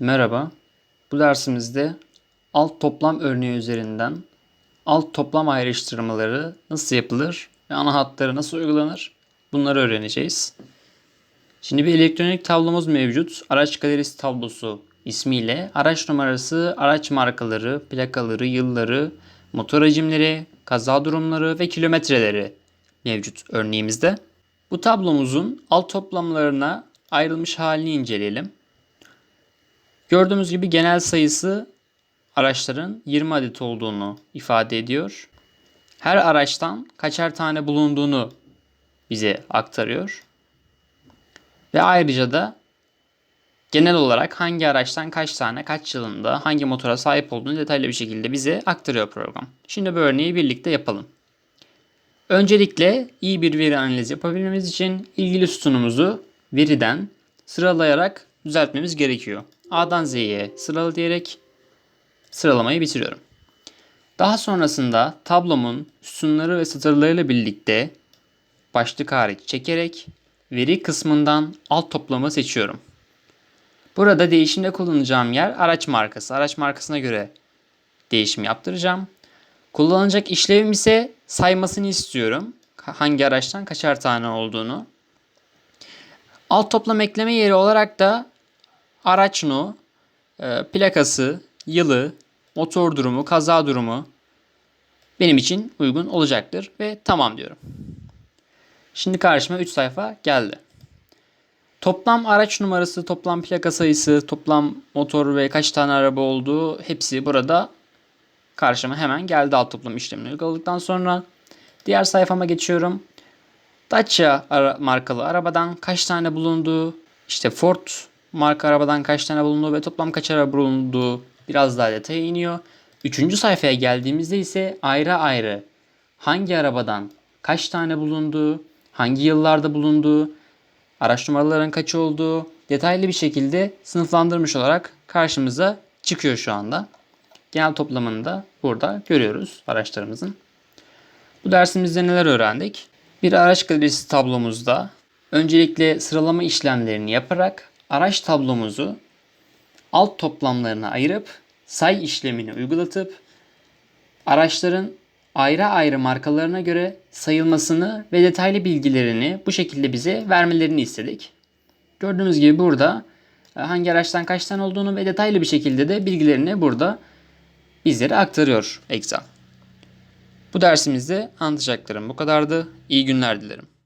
Merhaba. Bu dersimizde alt toplam örneği üzerinden alt toplam ayrıştırmaları nasıl yapılır ve ana hatları nasıl uygulanır bunları öğreneceğiz. Şimdi bir elektronik tablomuz mevcut. Araç galerisi tablosu ismiyle araç numarası, araç markaları, plakaları, yılları, motor hacimleri, kaza durumları ve kilometreleri mevcut örneğimizde. Bu tablomuzun alt toplamlarına ayrılmış halini inceleyelim. Gördüğümüz gibi genel sayısı araçların 20 adet olduğunu ifade ediyor. Her araçtan kaçar tane bulunduğunu bize aktarıyor. Ve ayrıca da genel olarak hangi araçtan kaç tane, kaç yılında, hangi motora sahip olduğunu detaylı bir şekilde bize aktarıyor program. Şimdi bu örneği birlikte yapalım. Öncelikle iyi bir veri analizi yapabilmemiz için ilgili sütunumuzu veriden sıralayarak düzeltmemiz gerekiyor. A'dan Z'ye sıralı diyerek sıralamayı bitiriyorum. Daha sonrasında tablomun sütunları ve satırlarıyla birlikte başlık hariç çekerek veri kısmından alt toplamı seçiyorum. Burada değişimde kullanacağım yer araç markası. Araç markasına göre değişim yaptıracağım. Kullanılacak işlevim ise saymasını istiyorum. Hangi araçtan kaçar tane olduğunu. Alt toplam ekleme yeri olarak da araç no, e, plakası, yılı, motor durumu, kaza durumu benim için uygun olacaktır ve tamam diyorum. Şimdi karşıma 3 sayfa geldi. Toplam araç numarası, toplam plaka sayısı, toplam motor ve kaç tane araba olduğu hepsi burada karşıma hemen geldi alt toplam işlemini uyguladıktan sonra. Diğer sayfama geçiyorum. Dacia markalı arabadan kaç tane bulunduğu, işte Ford marka arabadan kaç tane bulunduğu ve toplam kaç araba bulunduğu biraz daha detaya iniyor. Üçüncü sayfaya geldiğimizde ise ayrı ayrı hangi arabadan kaç tane bulunduğu, hangi yıllarda bulunduğu, araç numaralarının kaç olduğu detaylı bir şekilde sınıflandırmış olarak karşımıza çıkıyor şu anda. Genel toplamını da burada görüyoruz araçlarımızın. Bu dersimizde neler öğrendik? Bir araç galerisi tablomuzda öncelikle sıralama işlemlerini yaparak araç tablomuzu alt toplamlarına ayırıp say işlemini uygulatıp araçların ayrı ayrı markalarına göre sayılmasını ve detaylı bilgilerini bu şekilde bize vermelerini istedik. Gördüğünüz gibi burada e, hangi araçtan kaç tane olduğunu ve detaylı bir şekilde de bilgilerini burada bizlere aktarıyor Excel. Bu dersimizde anlatacaklarım bu kadardı. İyi günler dilerim.